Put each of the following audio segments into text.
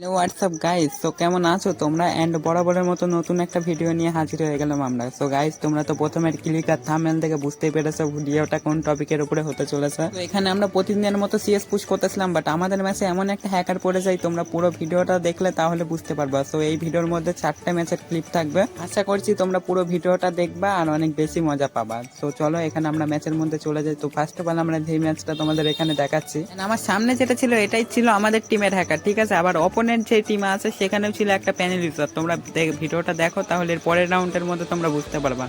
Hello WhatsApp guys তো কেমন আছো তোমরা? এন্ড বরাবরের মতো নতুন একটা ভিডিও নিয়ে হাজির হয়ে গেলাম আমরা। সো গাইস তোমরা তো প্রথমের ক্লিক আর থামেল থেকে বুঝতেই পেরেছ ভিডিওটা কোন টপিকের উপরে হতে চলেছে। তো এখানে আমরা প্রতিদিনের মতো সিএস পুশ করতেছিলাম বাট আমাদের ম্যাচে এমন একটা হ্যাকার পড়ে যায়, তোমরা পুরো ভিডিওটা দেখলে তাহলে বুঝতে পারবা। সো এই ভিডিওর মধ্যে চারটে ম্যাচের ক্লিপ থাকবে। আশা করছি তোমরা পুরো ভিডিওটা দেখবা আর অনেক বেশি মজা পাবা। তো চলো এখানে আমরা ম্যাচের মধ্যে চলে যাই। তো ফার্স্ট অফ অল আমরা যে ম্যাচটা তোমাদের এখানে দেখাচ্ছি। আমার সামনে যেটা ছিল, এটাই ছিল আমাদের টিমের হ্যাকার ঠিক আছে? আবার অপোনেন্ট যে টিম আছে, সেখানেও ছিল একটা প্যানেল ইউজার তোমরা ভিডিওটা দেখো, তাহলে পরের রাউন্ডের মধ্যে তোমরা বুঝতে পারবা।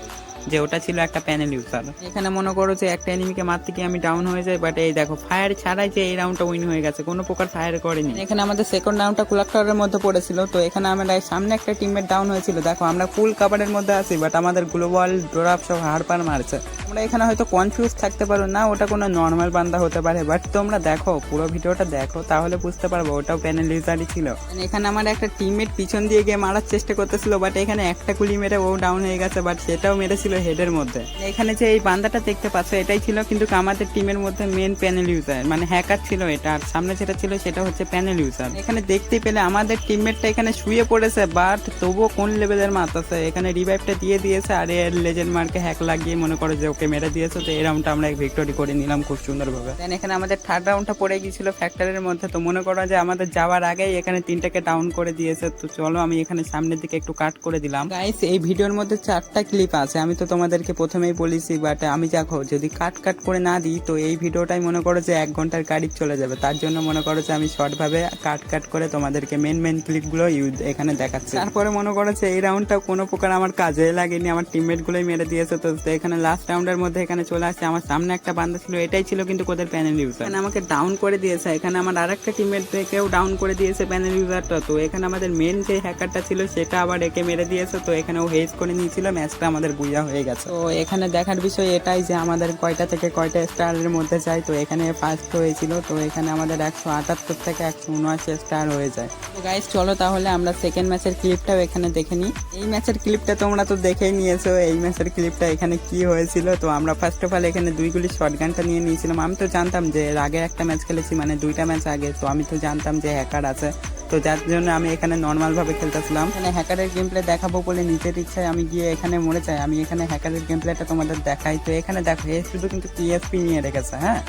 যে ওটা ছিল একটা প্যানেল ইউজার এখানে মনে করো যে একটা এনিমিকে মারতে গিয়ে আমি ডাউন হয়ে যাই বাট এই দেখো ফায়ার ছাড়াই যে এই রাউন্ডটা উইন হয়ে গেছে, কোনো প্রকার ফায়ার করেনি। এখানে আমাদের সেকেন্ড রাউন্ডটা কুলাক্টারের মধ্যে পড়েছিল, তো এখানে আমরা সামনে একটা টিমের ডাউন হয়েছিল। দেখো, আমরা ফুল কাভারের মধ্যে আছি বাট আমাদের গ্লোবাল ড্রপ সব হাড় পার মারছে। তোমরা এখানে হয়তো কনফিউজ থাকতে পারো, না, ওটা কোনো নর্মাল বান্দা হতে পারে বাট তোমরা দেখো, পুরো ভিডিওটা দেখো, তাহলে বুঝতে পারব, ওটাও প্যানেল ইউজারই ছিল। এখানে আমার একটা টিমের পিছন দিয়ে গিয়ে মারার চেষ্টা করতেছিল বাট এখানে একটা গুলি মেরে ও ডাউন হয়ে গেছে বাট সেটাও মেরেছিল। হেডের মধ্যে। এখানে যে এই বান্দাটা দেখতে পাচ্ছ, এটাই ছিল কিন্তু আমাদের টিমের মধ্যে মেন প্যানেল ইউজার মানে হ্যাকার ছিল এটা। আর সামনে যেটা ছিল সেটা হচ্ছে প্যানেল ইউজার এখানে দেখতে পেলে আমাদের টিমমেটটা এখানে শুয়ে পড়েছে বাট তবুও কোন লেভেলের মারতেছে এখানে রিভাইভটা দিয়ে দিয়েছে, আর এর লেজেন্ড মার্কে হ্যাক লাগিয়ে মনে করো যে ওকে মেরে দিয়েছে, তো এই রাউন্ডটা আমরা ভিক্টোরি করে নিলাম খুব সুন্দরভাবে। দেন এখানে আমাদের থার্ড রাউন্ডটা পড়ে গিয়েছিল ফ্যাক্টরির মধ্যে, তো মনে করো যে আমাদের যাওয়ার আগেই এখানে তিনটাকে ডাউন করে দিয়েছে, তো চলো আমি এখানে সামনের দিকে একটু কাট করে দিলাম। গাইস এই ভিডিওর মধ্যে চারটা ক্লিপ আছে, আমি তো তোমাদেরকে প্রথমেই বলেছি বাট আমি দেখো, যদি কাট কাট করে না দিই, তো এই ভিডিওটাই মনে করো যে এক ঘণ্টার গাড়ি চলে যাবে। তার জন্য মনে করো যে আমি শর্ট ভাবে কাট কাট করে তোমাদেরকে মেন মেন ক্লিপগুলো ইউজ এখানে দেখাচ্ছি। তারপরে মনে করো যে এই রাউন্ডটা কোনো প্রকার আমার কাজে লাগেনি, আমার টিমমেট গুলোই মেরে দিয়েছে। তো এখানে লাস্ট রাউন্ডের মধ্যে এখানে চলে আসছে, আমার সামনে একটা বান্দা ছিল, এটাই ছিল কিন্তু ওদের প্যানেল ইউজার এখানে আমাকে ডাউন করে দিয়েছে, এখানে আমার আরেকটা টিমমেট কেউ ডাউন করে দিয়েছে প্যানেল ইউজারটা তো এখানে আমাদের মেন যে হ্যাকারটা ছিল, সেটা আবার একে মেরে দিয়েছে। তো এখানে ও হেজ করে নিয়েছিল ম্যাচটা আমাদের বুঝা হয়ে গেছে। তো এখানে দেখার বিষয় এটাই যে আমাদের কয়টা থেকে কয়টা স্টারের মধ্যে যায়, তো এখানে ফার্স্ট হয়েছিল, তো এখানে আমাদের একশো আটাত্তর থেকে একশো উনআশি স্টার হয়ে যায়। তো গাইস চলো তাহলে আমরা সেকেন্ড ম্যাচের ক্লিপটাও এখানে দেখে নিই। এই ম্যাচের ক্লিপটা তোমরা তো দেখেই নিয়েছো, এই ম্যাচের ক্লিপটা এখানে কি হয়েছিল? তো আমরা ফার্স্ট অফ অল এখানে দুই গুলি শর্ট গানটা নিয়ে নিয়েছিলাম। আমি তো জানতাম যে এর আগে একটা ম্যাচ খেলেছি মানে দুইটা ম্যাচ আগে, তো আমি তো জানতাম যে হ্যাকার আছে। তো যার জন্য আমি এখানে নর্মাল ভাবে খেলতেছিলাম। এখানে হ্যাকারের গেম প্লে দেখাবো বলে নিজের ইচ্ছায় আমি গিয়ে এখানে মরে চাই আমি এখানে হ্যাকারের গেম প্লেটা তোমাদের দেখাই। তো এখানে দেখো, এ শুধু কিন্তু পিএসপি নিয়ে রেখেছে হ্যাঁ?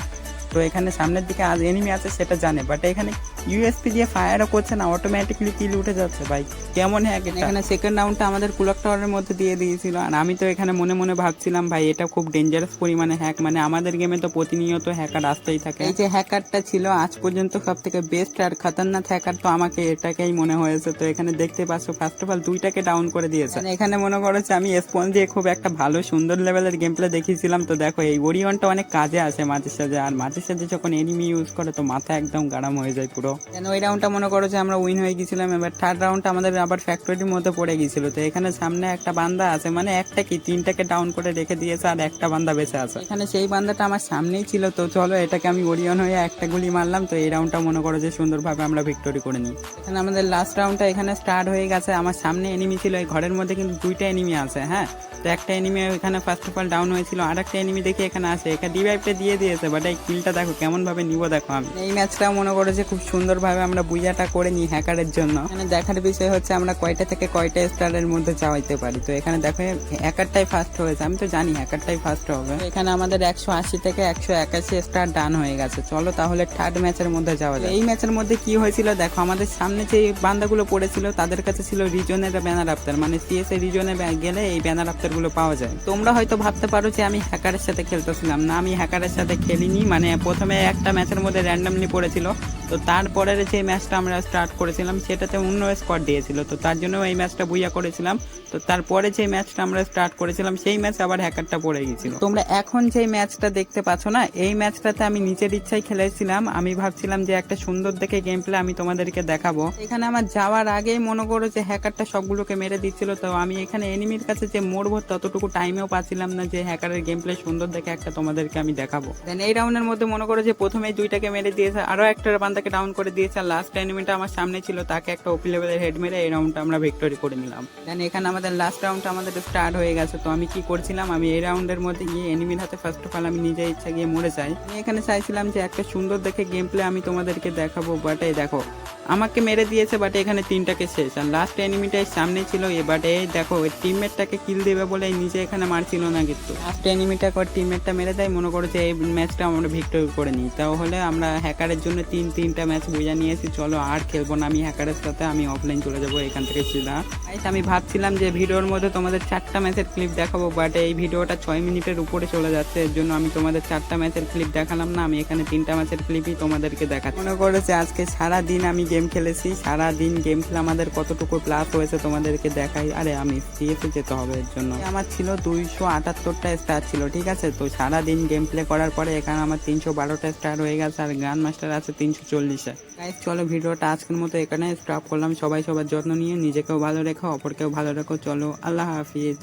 তো এখানে সামনের দিকে আজ এনিমি আছে সেটা জানে। বাট এখানে ইউএসপি দিয়ে ফায়ারও করছে না অটোমেটিকলি কিল উঠে যাচ্ছে ভাই। কেমন হ্যাক এখানে সেকেন্ড রাউন্ডটা আমাদের কুলক টাওয়ারের মধ্যে দিয়ে দিয়েছিল। আর আমি তো এখানে মনে মনে ভাবছিলাম ভাই এটা খুব ডেঞ্জারাস পরিমাণে হ্যাক মানে আমাদের গেমে তো প্রতিনিয়ত হ্যাকার আসতেই থাকে। এই যে হ্যাকারটা ছিল আজ পর্যন্ত সব থেকে বেস্ট আর খতরনাক হ্যাকার তো আমাকে এটাকেই মনে হয়েছে। তো এখানে দেখতে পাচ্ছ ফার্স্ট অফ অল দুইটাকে ডাউন করে দিয়েছে। মানে এখানে মনে করেছে আমি স্পঞ্জ দিয়ে খুব একটা ভালো সুন্দর লেভেলের গেম প্লে দেখিয়েছিলাম। তো দেখো এই ওরিয়নটা অনেক কাজে আসে মাঝে সাঝে। আর মাঝে সাঝে যখন এনিমি ইউজ করে, তো মাথা একদম গারাম হয়ে যায় পুরো। কেন ওই রাউন্ডটা মনে করো যে আমরা উইন হয়ে গেছিলাম, এবার থার্ড রাউন্ডটা আমাদের আবার ফ্যাক্টরির মধ্যে পড়ে গেছিল। তো এখানে সামনে একটা বান্দা আছে মানে একটা কি, তিনটাকে ডাউন করে রেখে দিয়েছে আর একটা বান্দা বেঁচে আছে। এখানে সেই বান্দাটা আমার সামনেই ছিল, তো চলো এটাকে আমি ওরিয়ন হয়ে একটা গুলি মারলাম, তো এই রাউন্ডটা মনে করো যে সুন্দরভাবে আমরা ভিক্টোরি করে নিই। এখানে আমাদের লাস্ট রাউন্ডটা এখানে স্টার্ট হয়ে গেছে, আমার সামনে এনিমি ছিল, এই ঘরের মধ্যে কিন্তু দুইটা এনিমি আছে হ্যাঁ? তো একটা এনিমি এখানে ফার্স্ট অফ অল ডাউন হয়েছিল আর একটা এনিমি দেখে এখানে আসে এখানে রিভাইভটা দিয়ে দিয়েছে বাট এই কিলটা দেখো কেমন ভাবে নিবো দেখো আমি। এই ম্যাচটা মনে করো যে খুব সুন্দরভাবে আমরা বুঝাটা করে নিই হ্যাকারের জন্য। এখানে দেখার বিষয় হচ্ছে আমরা কয়টা থেকে কয়টা স্টারের মধ্যে যাওয়াইতে পারি। তো এখানে দেখো, হ্যাকারটাই ফার্স্ট হয়েছে। আমি তো জানি হ্যাকারটাই ফার্স্ট হবে। এখানে আমাদের একশো আশি থেকে একশো একাশি স্টার ডান হয়ে গেছে। চলো তাহলে থার্ড ম্যাচের মধ্যে যাওয়া যায় এই ম্যাচের মধ্যে কি হয়েছিল দেখো, আমাদের সামনে যে বান্দাগুলো পড়েছিল, তাদের কাছে ছিল রিজনের ব্যানার আফতার মানে সিএস এ রিজনে গেলে এই ব্যানার আফতারগুলো পাওয়া যায়। তোমরা হয়তো ভাবতে পারো যে আমি হ্যাকারের সাথে খেলতেছিলাম। না, আমি হ্যাকারের সাথে খেলিনি। মানে প্রথমে একটা ম্যাচের মধ্যে র্যান্ডামলি পড়েছিল। তো তারপরের যে ম্যাচটা আমরা স্টার্ট করেছিলাম, সেটাতে অন্য স্কোয়াড দিয়েছিল। তো তার জন্য এই ম্যাচটা বুইয়া করেছিলাম। তো তারপরে যে ম্যাচটা আমরা স্টার্ট করেছিলাম, সেই ম্যাচ আবার হ্যাকারটা পড়ে গেছিল তোমরা এখন যে ম্যাচটা দেখতে পাচ্ছ না, এই ম্যাচটাতে আমি নিজের ইচ্ছায় খেলেছিলাম। আমি ভাবছিলাম যে একটা সুন্দর দেখে গেম প্লে আমি তোমাদেরকে দেখাবো। এখানে আমার যাওয়ার আগেই মনে করো যে হ্যাকারটা সবগুলোকে মেরে দিচ্ছিল। তো আমি এখানে এনিমির কাছে যে মরবো, ততটুকু টাইমেও পাচ্ছিলাম না যে হ্যাকারের গেম প্লে সুন্দর দেখে একটা তোমাদেরকে আমি দেখাবো। দেন এই রাউন্ডের মধ্যে মনে করো যে প্রথমেই দুইটাকে মেরে দিয়েছে। আরও একটা বান্দা তাকে ডাউন করে দিয়েছে আর লাস্ট এনিমিটা আমার সামনে ছিল, তাকে একটা ওপি লেভেলের হেড মেরে এই রাউন্ডটা আমরা ভিক্টোরি করে নিলাম। দেন এখানে আমাদের লাস্ট রাউন্ডটা আমাদের স্টার্ট হয়ে গেছে, তো আমি কি করছিলাম, আমি এই রাউন্ডের মধ্যে গিয়ে এনিমির হাতে ফার্স্ট অফ অল আমি নিজে ইচ্ছা গিয়ে মরে যাই। আমি এখানে চাইছিলাম যে একটা সুন্দর দেখে গেম প্লে আমি তোমাদেরকে দেখাবো বাট এই দেখো, আমাকে মেরে দিয়েছে বাট এখানে তিনটাকে শেষ। আর লাস্ট এনিমিটাই সামনে ছিল, এ বাট এই দেখো ওই টিমমেটটাকে কিল দেবে বলে নিজে এখানে মারছিল না কিন্তু। লাস্ট এনিমিটা কর টিমমেটটা মেরে দেয়, মনে করো যে এই ম্যাচটা আমরা ভিক্টোরি করে নিই। তাহলে আমরা হ্যাকারের জন্য তিন তিন তিনটা ম্যাচ বুঝা নিয়েছি। চলো আর খেলব না আমি হ্যাকারের সাথে, আমি অফলাইন চলে যাব এখান থেকে সিধা। আমি ভাবছিলাম যে ভিডিওর মধ্যে তোমাদের চারটা ম্যাচের ক্লিপ দেখাবো বাট এই ভিডিওটা ছয় মিনিটের উপরে চলে যাচ্ছে, এর জন্য আমি তোমাদের চারটা ম্যাচের ক্লিপ দেখালাম না, আমি এখানে তিনটা ম্যাচের ক্লিপই তোমাদেরকে দেখাচ্ছি। মনে করেছে, আজকে সারা দিন আমি গেম খেলেছি সারা দিন গেম খেলে আমাদের কতটুকু প্লাস হয়েছে তোমাদেরকে দেখাই। আরে, আমি সিএসে যেতে হবে এর জন্য। আমার ছিল দুইশো আটাত্তরটা স্টার ছিল, ঠিক আছে? তো সারা দিন গেম প্লে করার পরে এখানে আমার তিনশো বারোটা স্টার হয়ে গেছে, আর গ্র্যান্ড মাস্টার আছে তিনশো চল্লিশে। গাইস চলো ভিডিওটা আজকের মতো এখানে স্টপ করলাম। সবাই সবার যত্ন নিয়ে নিজেকেও ভালো রেখো, অপরকেও ভালো রেখো। চলো, আল্লাহ হাফিজ।